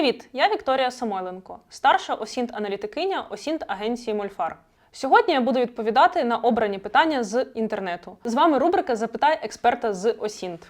Привіт, я Вікторія Самойленко, старша осінт-аналітикиня осінт агенції Мольфар. Сьогодні я буду відповідати на обрані питання з інтернету. З вами рубрика Запитай експерта з осінт.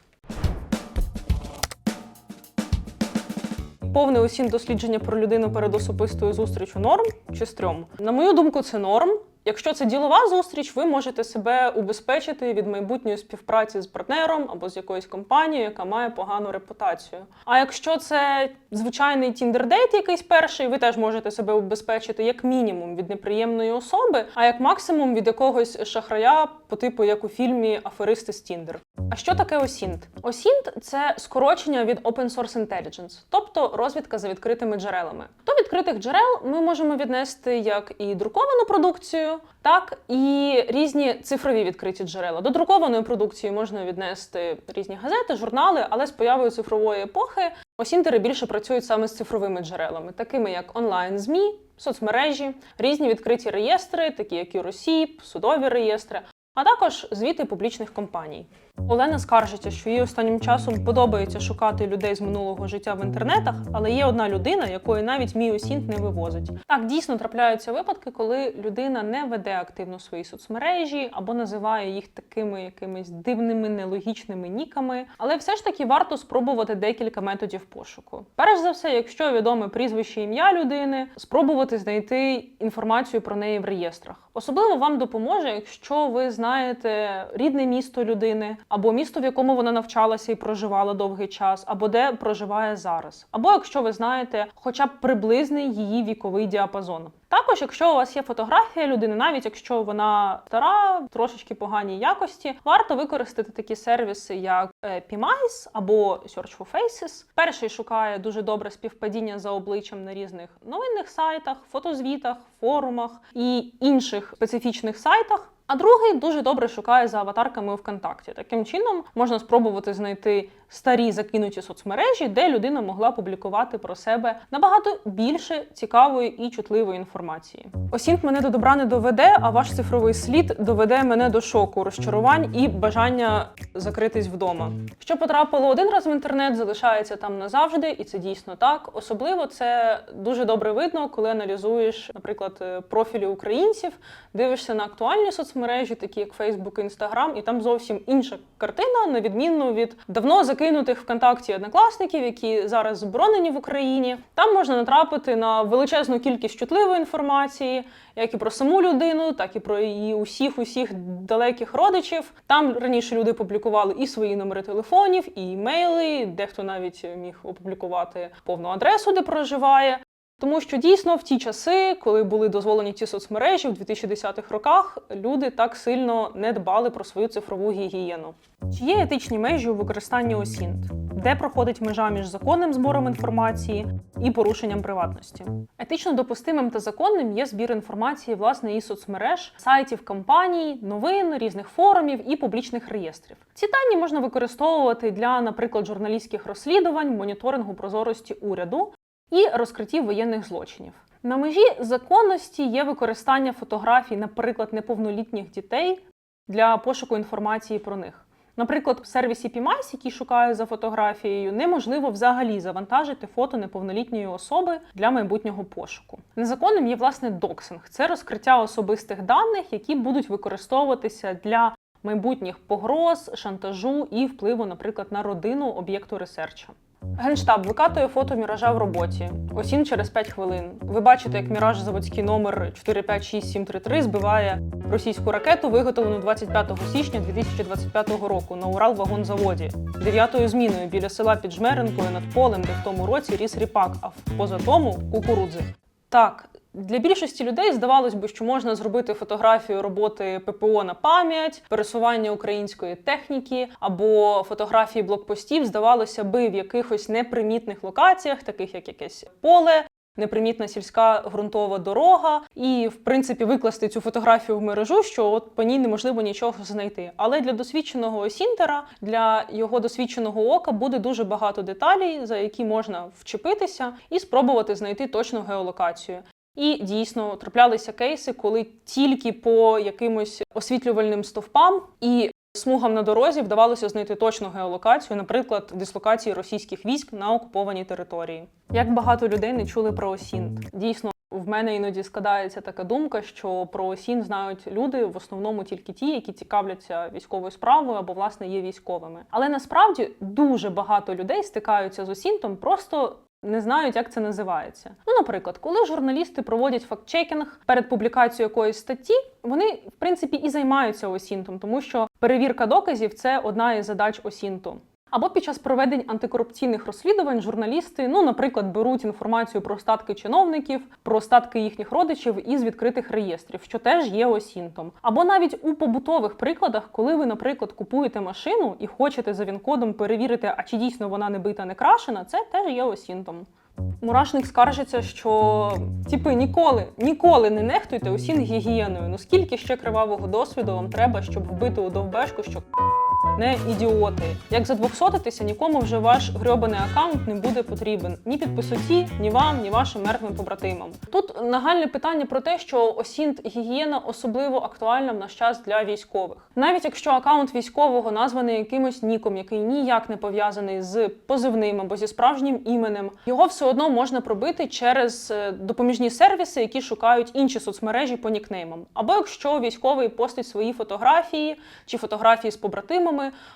Повне осінт дослідження про людину перед особистою зустрічю норм чи стрьом? На мою думку, це норм. Якщо це ділова зустріч, ви можете себе убезпечити від майбутньої співпраці з партнером або з якоюсь компанією, яка має погану репутацію. А якщо це звичайний тіндер-дейт якийсь перший, ви теж можете себе убезпечити як мінімум від неприємної особи, а як максимум від якогось шахрая по типу як у фільмі Аферисти з Тіндер. А що таке осінт? Осінт це скорочення від Open Source Intelligence, тобто розвідка за відкритими джерелами. До відкритих джерел ми можемо віднести як і друковану продукцію, так і різні цифрові відкриті джерела. До друкованої продукції можна віднести різні газети, журнали, але з появою цифрової епохи осінтери більше працюють саме з цифровими джерелами, такими як онлайн-ЗМІ, соцмережі, різні відкриті реєстри, такі як Юросіб, судові реєстри, а також звіти публічних компаній. Олена скаржиться, що їй останнім часом подобається шукати людей з минулого життя в інтернетах, але є одна людина, якої навіть мій осінт не вивозить. Так дійсно трапляються випадки, коли людина не веде активно свої соцмережі або називає їх такими якимись дивними, нелогічними ніками. Але все ж таки варто спробувати декілька методів пошуку. Перш за все, якщо відоме прізвище ім'я людини, спробувати знайти інформацію про неї в реєстрах. Особливо вам допоможе, якщо ви знаєте рідне місто людини, або місто, в якому вона навчалася і проживала довгий час, або де проживає зараз, або якщо ви знаєте хоча б приблизний її віковий діапазон. Також, якщо у вас є фотографія людини, навіть якщо вона стара, трошечки поганій якості, варто використати такі сервіси, як е, PMICE або Search for Faces. Перший шукає дуже добре співпадіння за обличчям на різних новинних сайтах, фотозвітах, форумах і інших специфічних сайтах. А другий дуже добре шукає за аватарками у ВКонтакті. Таким чином можна спробувати знайти старі закинуті соцмережі, де людина могла публікувати про себе набагато більше цікавої і чутливої інформації. Осінт мене до добра не доведе, а ваш цифровий слід доведе мене до шоку, розчарувань і бажання закритись вдома. Що потрапило один раз в інтернет, залишається там назавжди, і це дійсно так. Особливо це дуже добре видно, коли аналізуєш, наприклад, е, профілі українців, дивишся на актуальні соцмережі, такі як Facebook, Instagram, і там зовсім інша картина, на відміну від давно закинутих ВКонтакті однокласників, які зараз заборонені в Україні. Там можна натрапити на величезну кількість чутливої інформації, як і про саму людину, так і про її усіх усіх далеких родичів. Там раніше люди публікували і свої номери телефонів, і імейли, дехто навіть міг опублікувати повну адресу, де проживає. Тому що дійсно в ті часи, коли були дозволені ці соцмережі в 2010-х роках, люди так сильно не дбали про свою цифрову гігієну. Чи є етичні межі у використанні осінт? Де проходить межа між законним збором інформації і порушенням приватності? Етично допустимим та законним є збір інформації власне із соцмереж, сайтів компаній, новин, різних форумів і публічних реєстрів. Ці дані можна використовувати для, наприклад, журналістських розслідувань, моніторингу прозорості уряду і розкриттів воєнних злочинів. На межі законності є використання фотографій, наприклад, неповнолітніх дітей для пошуку інформації про них. Наприклад, в сервісі PMICE, який шукає за фотографією, неможливо взагалі завантажити фото неповнолітньої особи для майбутнього пошуку. Незаконним є власне доксинг це розкриття особистих даних, які будуть використовуватися для майбутніх погроз, шантажу і впливу, наприклад, на родину об'єкту ресерча. Генштаб викатує фото міража в роботі. Осін через 5 хвилин. Ви бачите, як міраж заводський номер 456733 збиває російську ракету, виготовлену 25 січня 2025 року на Уралвагонзаводі. Дев'ятою зміною біля села під Жмеринкою над полем, де в тому році ріс ріпак, а поза тому кукурудзи. Так, для більшості людей здавалось би, що можна зробити фотографію роботи ППО на пам'ять, пересування української техніки або фотографії блокпостів, здавалося би, в якихось непримітних локаціях, таких як якесь поле. Непримітна сільська ґрунтова дорога, і в принципі викласти цю фотографію в мережу, що от по ній неможливо нічого знайти. Але для досвідченого осінтера, для його досвідченого ока буде дуже багато деталей, за які можна вчепитися і спробувати знайти точну геолокацію. І дійсно траплялися кейси, коли тільки по якимось освітлювальним стовпам і смугам на дорозі вдавалося знайти точну геолокацію, наприклад, дислокації російських військ на окупованій території. Як багато людей не чули про Осінт. Дійсно, в мене іноді складається така думка, що про Осінт знають люди в основному тільки ті, які цікавляться військовою справою або власне є військовими. Але насправді дуже багато людей стикаються з Осінтом просто. Не знають, як це називається. Ну, наприклад, коли журналісти проводять фактчекінг перед публікацією якоїсь статті, вони в принципі і займаються осінтом, тому що перевірка доказів це одна із задач осінту. Або під час проведень антикорупційних розслідувань журналісти, ну, наприклад, беруть інформацію про статки чиновників, про статки їхніх родичів із відкритих реєстрів, що теж є осінтом. Або навіть у побутових прикладах, коли ви, наприклад, купуєте машину і хочете за він-кодом перевірити, а чи дійсно вона не бита, не крашена, це теж є осінтом. Мурашник скаржиться, що типи ніколи, ніколи не нехтуйте усім гігієною. Ну скільки ще кривавого досвіду вам треба, щоб вбити у довбешку, що не ідіоти. Як задвохсотитися, нікому вже ваш грьобаний аккаунт не буде потрібен ні підписоті, ні вам, ні вашим мертвим побратимам. Тут нагальне питання про те, що осінт гігієна особливо актуальна в наш час для військових. Навіть якщо аккаунт військового названий якимось ніком, який ніяк не пов'язаний з позивним або зі справжнім іменем, його все одно можна пробити через е, допоміжні сервіси, які шукають інші соцмережі по нікнеймам. Або якщо військовий постить свої фотографії чи фотографії з побратимами,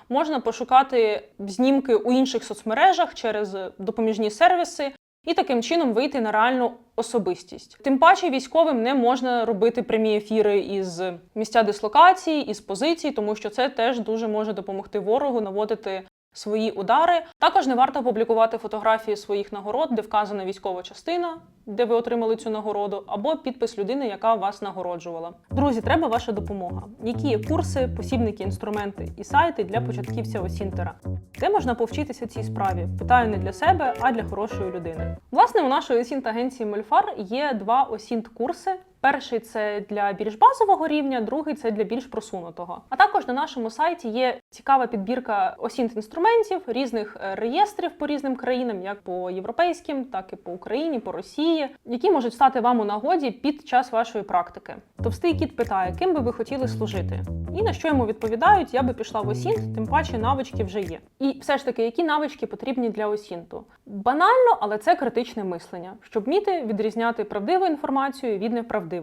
можна пошукати знімки у інших соцмережах через допоміжні сервіси. І таким чином вийти на реальну особистість. Тим паче військовим не можна робити прямі ефіри із місця дислокації, із позицій, тому що це теж дуже може допомогти ворогу наводити свої удари. Також не варто публікувати фотографії своїх нагород, де вказана військова частина, де ви отримали цю нагороду, або підпис людини, яка вас нагороджувала. Друзі, треба ваша допомога. Які є курси, посібники, інструменти і сайти для початківця Осінтера? Де можна повчитися цій справі? Питаю не для себе, а для хорошої людини. Власне, у нашої осінт агенції Мольфар є два осінт курси. Перший це для більш базового рівня, другий це для більш просунутого. А також на нашому сайті є цікава підбірка осінт інструментів різних е, реєстрів по різним країнам, як по європейським, так і по Україні, по Росії, які можуть стати вам у нагоді під час вашої практики. Товстий кіт питає, ким би ви хотіли служити, і на що йому відповідають, я би пішла в осінт, тим паче навички вже є. І все ж таки, які навички потрібні для осінту? Банально, але це критичне мислення, щоб вміти відрізняти правдиву інформацію від неправдивої.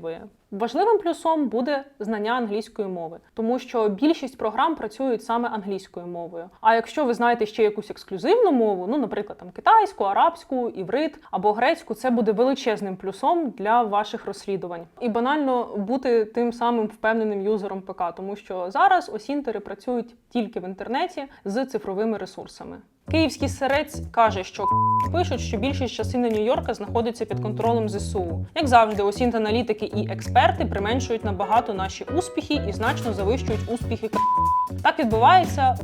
Важливим плюсом буде знання англійської мови, тому що більшість програм працюють саме англійською мовою. А якщо ви знаєте ще якусь ексклюзивну мову, ну, наприклад, там китайську, арабську, іврит або грецьку, це буде величезним плюсом для ваших розслідувань. І банально бути тим самим впевненим юзером ПК, тому що зараз осінтери працюють тільки в інтернеті з цифровими ресурсами. Київський серець каже, що пишуть, що більшість частини Нью-Йорка знаходиться під контролем ЗСУ. Як завжди, осінт аналітики і експерти применшують набагато наші успіхи і значно завищують успіхи. Так відбувається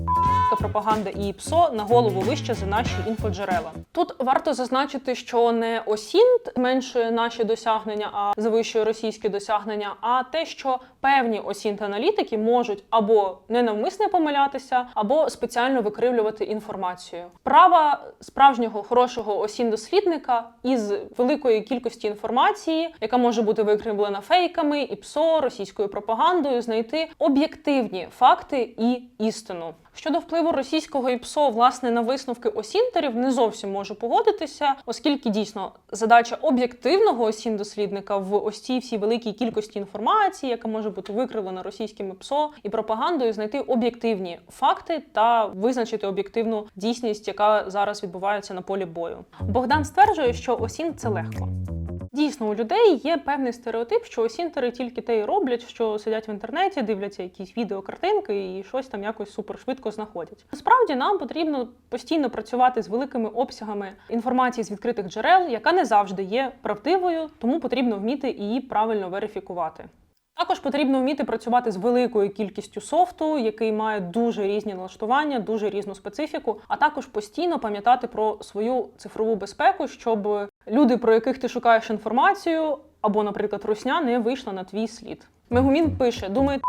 пропаганда і ПСО на голову вище за наші інфоджерела. Тут варто зазначити, що не осінт зменшує наші досягнення, а завищує російські досягнення, а те, що певні осінт-аналітики можуть або ненавмисне помилятися, або спеціально викривлювати інформацію. Права справжнього хорошого осін-дослідника із великої кількості інформації, яка може бути викривлена фейками, і ПСО, російською пропагандою, знайти об'єктивні факти і істину. Щодо впливу російського ІПСО власне на висновки осінтерів, не зовсім можу погодитися, оскільки дійсно задача об'єктивного осін-дослідника в ось цій всій великій кількості інформації, яка може бути викривлена російським ІПСО і пропагандою, знайти об'єктивні факти та визначити об'єктивну дійсність, яка зараз відбувається на полі бою. Богдан стверджує, що осін це легко. Дійсно, у людей є певний стереотип, що осінтери тільки те й роблять, що сидять в інтернеті, дивляться якісь відеокартинки і щось там якось супершвидко знаходять. Насправді нам потрібно постійно працювати з великими обсягами інформації з відкритих джерел, яка не завжди є правдивою, тому потрібно вміти її правильно верифікувати. Також потрібно вміти працювати з великою кількістю софту, який має дуже різні налаштування, дуже різну специфіку, а також постійно пам'ятати про свою цифрову безпеку, щоб люди, про яких ти шукаєш інформацію, або, наприклад, русня не вийшла на твій слід. Мегумін пише: думає,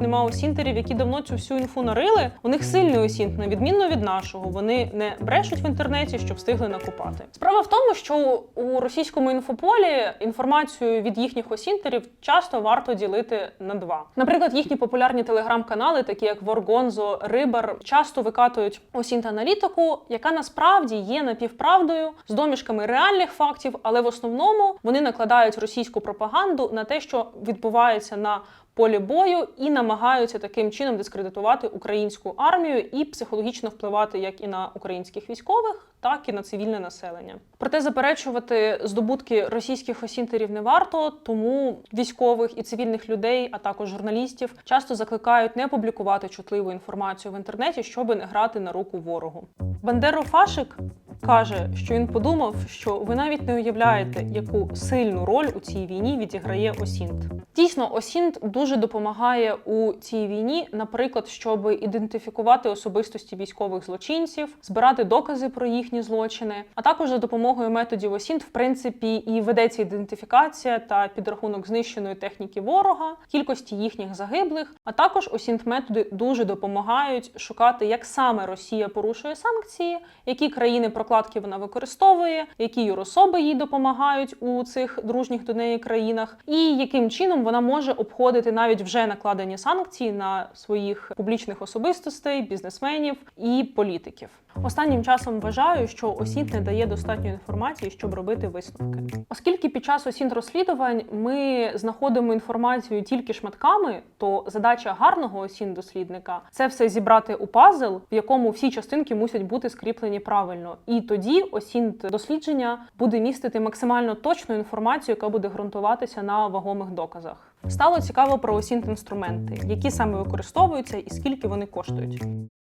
нема осінтерів, які давно цю всю інфу нарили. У них сильний осінт, на відмінно від нашого. Вони не брешуть в інтернеті, щоб встигли накопати. Справа в тому, що у російському інфополі інформацію від їхніх осінтерів часто варто ділити на два. Наприклад, їхні популярні телеграм-канали, такі як Воргонзо, Рибар, часто викатують осінт-аналітику, яка насправді є напівправдою з домішками реальних фактів, але в основному вони накладають російську пропаганду на те, що відбувається на полі бою, і намагаються таким чином дискредитувати українську армію і психологічно впливати як і на українських військових, так і на цивільне населення. Проте заперечувати здобутки російських осінтерів не варто, тому військових і цивільних людей, а також журналістів, часто закликають не публікувати чутливу інформацію в інтернеті, щоб не грати на руку ворогу. Бандеро Фашик каже, що він подумав, що ви навіть не уявляєте, яку сильну роль у цій війні відіграє Осінт. Дійсно, Осінт дуже допомагає у цій війні, наприклад, щоб ідентифікувати особистості військових злочинців, збирати докази про їхні злочини, а також за допомогою методів Осінт, в принципі, і ведеться ідентифікація та підрахунок знищеної техніки ворога, кількості їхніх загиблих. А також Осінт методи дуже допомагають шукати, як саме Росія порушує санкції, які країни прокладки вона використовує, які юрособи їй допомагають у цих дружніх до неї країнах, і яким чином вона може обходити навіть вже накладені санкції на своїх публічних особистостей, бізнесменів і політиків. Останнім часом вважаю, що осінт не дає достатньо інформації, щоб робити висновки. Оскільки під час осінт розслідувань ми знаходимо інформацію тільки шматками, то задача гарного осінт дослідника це все зібрати у пазл, в якому всі частинки мусять бути скріплені правильно. І тоді осінт дослідження буде містити максимально точну інформацію, яка буде ґрунтуватися на вагомих доказах. Стало цікаво про осінт інструменти, які саме використовуються і скільки вони коштують.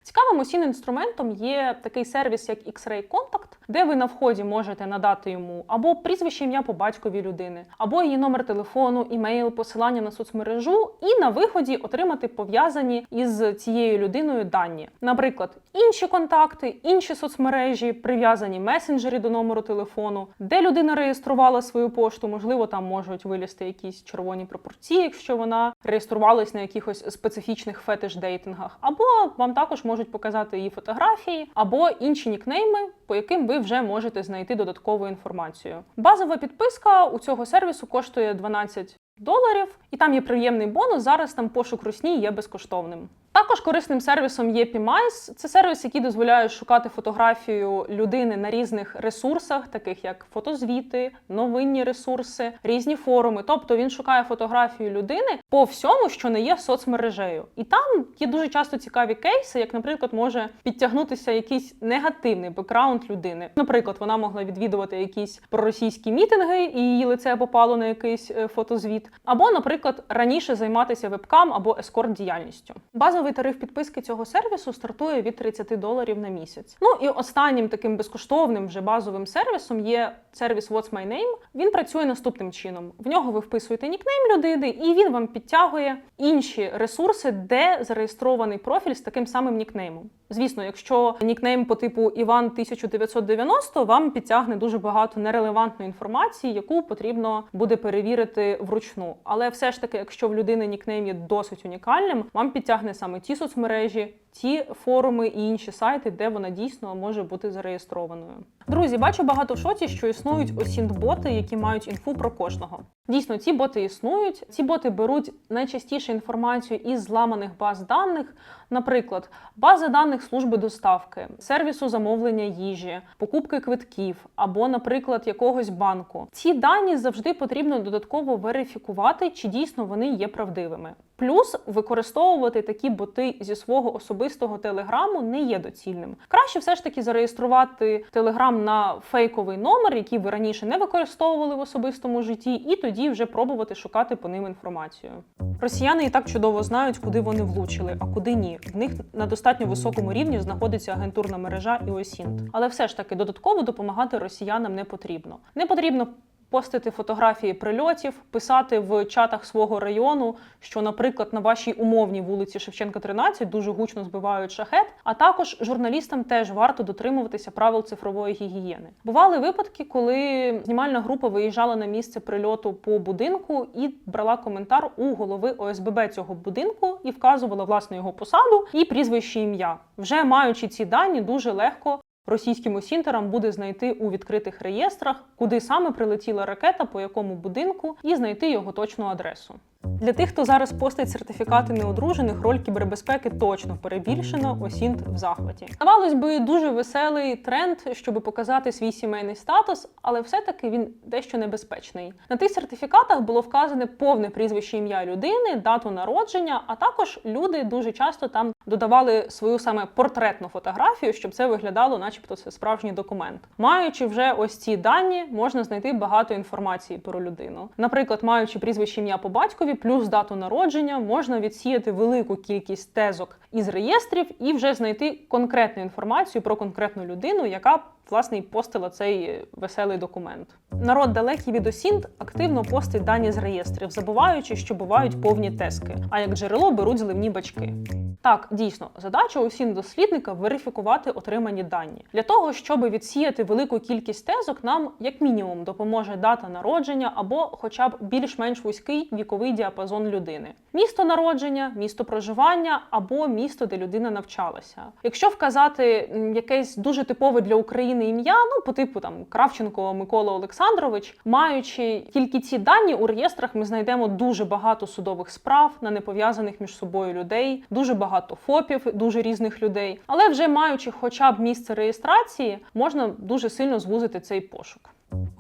Цікавим осін інструментом є такий сервіс, як X-Ray Contact, де ви на вході можете надати йому або прізвище ім'я по батькові людини, або її номер телефону, імейл, посилання на соцмережу, і на виході отримати пов'язані із цією людиною дані. Наприклад, інші контакти, інші соцмережі, прив'язані месенджері до номеру телефону, де людина реєструвала свою пошту, можливо, там можуть вилізти якісь червоні пропорції, якщо вона реєструвалась на якихось специфічних фетиш-дейтингах, або вам також можуть показати її фотографії, або інші нікнейми, по яким ви вже можете знайти додаткову інформацію. Базова підписка у цього сервісу коштує 12 доларів, і там є приємний бонус. Зараз там пошук русні є безкоштовним. Також корисним сервісом є PMICE. Це сервіс, який дозволяє шукати фотографію людини на різних ресурсах, таких як фотозвіти, новинні ресурси, різні форуми. Тобто він шукає фотографію людини по всьому, що не є соцмережею. І там є дуже часто цікаві кейси, як, наприклад, може підтягнутися якийсь негативний бекграунд людини. Наприклад, вона могла відвідувати якісь проросійські мітинги, і її лице попало на якийсь е, фотозвіт. Або, наприклад, раніше займатися вебкам або ескорт діяльністю. Базовий тариф підписки цього сервісу стартує від 30 доларів на місяць. Ну і останнім таким безкоштовним вже базовим сервісом є сервіс What's My Name. Він працює наступним чином: в нього ви вписуєте нікнейм людини, і він вам підтягує інші ресурси, де зареєстрований профіль з таким самим нікнеймом. Звісно, якщо нікнейм по типу Іван 1990, вам підтягне дуже багато нерелевантної інформації, яку потрібно буде перевірити вручну. Але все ж таки, якщо в людини нікнейм є досить унікальним, вам підтягне саме ті соцмережі, ті форуми і інші сайти, де вона дійсно може бути зареєстрованою. Друзі, бачу багато в шоці, що існують осінт-боти, які мають інфу про кожного. Дійсно, ці боти існують. Ці боти беруть найчастіше інформацію із зламаних баз даних, наприклад, бази даних служби доставки, сервісу замовлення їжі, покупки квитків або, наприклад, якогось банку. Ці дані завжди потрібно додатково верифікувати, чи дійсно вони є правдивими. Плюс використовувати такі боти зі свого особистого телеграму не є доцільним. Краще все ж таки зареєструвати телеграм на фейковий номер, який ви раніше не використовували в особистому житті, і тоді вже пробувати шукати по ним інформацію. Росіяни і так чудово знають, куди вони влучили, а куди ні. В них на достатньо високому рівні знаходиться агентурна мережа і осінт. Але все ж таки додатково допомагати росіянам не потрібно. Не потрібно постити фотографії прильотів, писати в чатах свого району, що, наприклад, на вашій умовній вулиці Шевченка 13 дуже гучно збивають шахет. А також журналістам теж варто дотримуватися правил цифрової гігієни. Бували випадки, коли знімальна група виїжджала на місце прильоту по будинку і брала коментар у голови ОСББ цього будинку і вказувала власне його посаду і прізвище ім'я. Вже маючи ці дані, дуже легко російським осінтерам буде знайти у відкритих реєстрах, куди саме прилетіла ракета, по якому будинку, і знайти його точну адресу. Для тих, хто зараз постить сертифікати неодружених, роль кібербезпеки точно перебільшена, осінт в захваті. Здавалось би, дуже веселий тренд, щоб показати свій сімейний статус, але все-таки він дещо небезпечний. На тих сертифікатах було вказане повне прізвище ім'я людини, дату народження, а також люди дуже часто там додавали свою саме портретну фотографію, щоб це виглядало, начебто, це справжній документ. Маючи вже ось ці дані, можна знайти багато інформації про людину. Наприклад, маючи прізвище ім'я по батькові плюс дату народження, можна відсіяти велику кількість тезок із реєстрів і вже знайти конкретну інформацію про конкретну людину, яка власне і постила цей веселий документ. Народ далекий від осінт активно постить дані з реєстрів, забуваючи, що бувають повні тески, а як джерело беруть зливні бачки. Так, дійсно, задача усім дослідника верифікувати отримані дані. Для того, щоб відсіяти велику кількість тезок, нам як мінімум допоможе дата народження або хоча б більш-менш вузький віковий діапазон людини. Місто народження, місто проживання або місто, де людина навчалася. Якщо вказати якесь дуже типове для України ім'я, ну по типу там Кравченко Микола Олександрович, маючи тільки ці дані у реєстрах, ми знайдемо дуже багато судових справ на непов'язаних між собою людей, дуже багато ФОПів, дуже різних людей. Але вже маючи хоча б місце реєстрації, можна дуже сильно звузити цей пошук.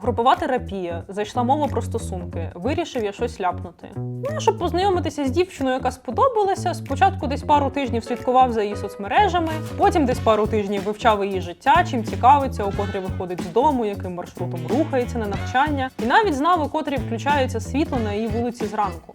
Групова терапія, зайшла мова про стосунки, вирішив я щось ляпнути. Ну, щоб познайомитися з дівчиною, яка сподобалася, спочатку десь пару тижнів слідкував за її соцмережами, потім десь пару тижнів вивчав її життя, чим цікавиться, у котрі виходить з дому, яким маршрутом рухається на навчання, і навіть знав, у котрі включається світло на її вулиці зранку.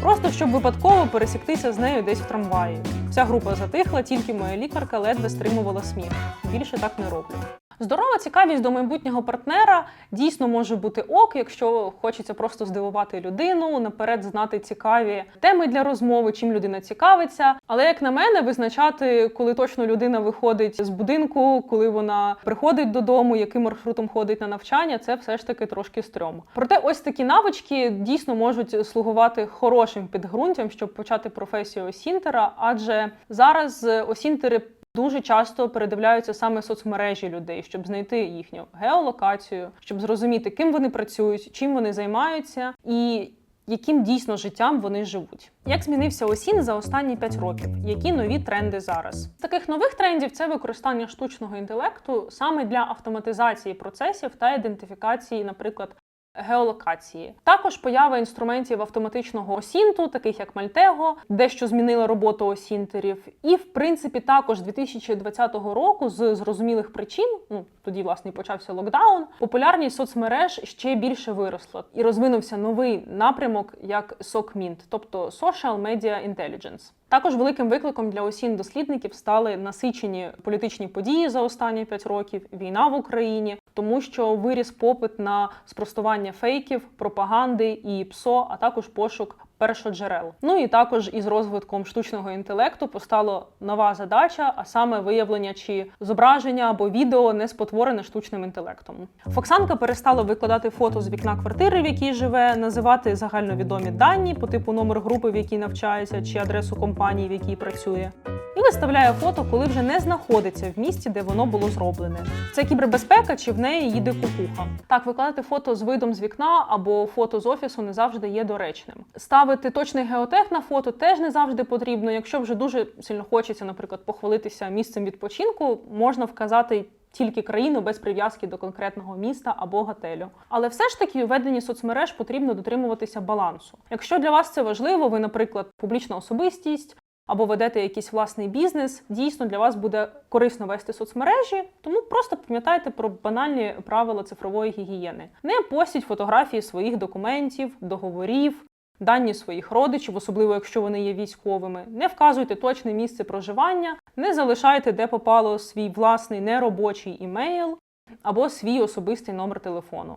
Просто щоб випадково пересіктися з нею десь в трамваї. Вся група затихла, тільки моя лікарка ледве стримувала сміх. Більше так не роблю. Здорова цікавість до майбутнього партнера дійсно може бути ок, якщо хочеться просто здивувати людину, наперед знати цікаві теми для розмови, чим людина цікавиться. Але як на мене, визначати, коли точно людина виходить з будинку, коли вона приходить додому, яким маршрутом ходить на навчання, це все ж таки трошки стрьом. Проте, ось такі навички дійсно можуть слугувати хорошим підґрунтям, щоб почати професію осінтера, адже зараз осінтери Дуже часто передивляються саме соцмережі людей, щоб знайти їхню геолокацію, щоб зрозуміти, ким вони працюють, чим вони займаються і яким дійсно життям вони живуть. Як змінився осін за останні 5 років? Які нові тренди зараз? Таких нових трендів це використання штучного інтелекту саме для автоматизації процесів та ідентифікації, наприклад. Геолокації також поява інструментів автоматичного осінту, таких як Мальтего, дещо змінила роботу осінтерів. І, в принципі, також з 2020 року, з зрозумілих причин, ну тоді власне почався локдаун, популярність соцмереж ще більше виросла і розвинувся новий напрямок як SOCMINT, тобто Social Media Intelligence. Також великим викликом для осін дослідників стали насичені політичні події за останні 5 років, війна в Україні, тому що виріс попит на спростування фейків, пропаганди і ПСО, а також пошук першоджерел. Ну і також із розвитком штучного інтелекту постала нова задача, а саме виявлення, чи зображення або відео не спотворене штучним інтелектом. Фоксанка перестала викладати фото з вікна квартири, в якій живе, називати загальновідомі дані по типу номер групи, в якій навчається, чи адресу компанії, в якій працює. І виставляє фото, коли вже не знаходиться в місті, де воно було зроблене. Це кібербезпека, чи в неї їде кукуха. Так, викладати фото з видом з вікна або фото з офісу не завжди є доречним. Ставити точний геотех на фото теж не завжди потрібно. Якщо вже дуже сильно хочеться, наприклад, похвалитися місцем відпочинку, можна вказати. Тільки країну без прив'язки до конкретного міста або готелю. Але все ж таки у веденні соцмереж потрібно дотримуватися балансу. Якщо для вас це важливо, ви, наприклад, публічна особистість або ведете якийсь власний бізнес, дійсно для вас буде корисно вести соцмережі, тому просто пам'ятайте про банальні правила цифрової гігієни. Не постіть фотографії своїх документів, договорів дані своїх родичів, особливо якщо вони є військовими. Не вказуйте точне місце проживання, не залишайте, де попало свій власний неробочий імейл або свій особистий номер телефону.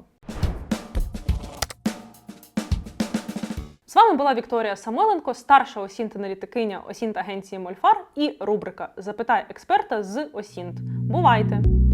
З вами була Вікторія Самойленко, старша осінт-аналітикиня осінт агенції Мольфар і рубрика Запитай експерта з Осінт. Бувайте!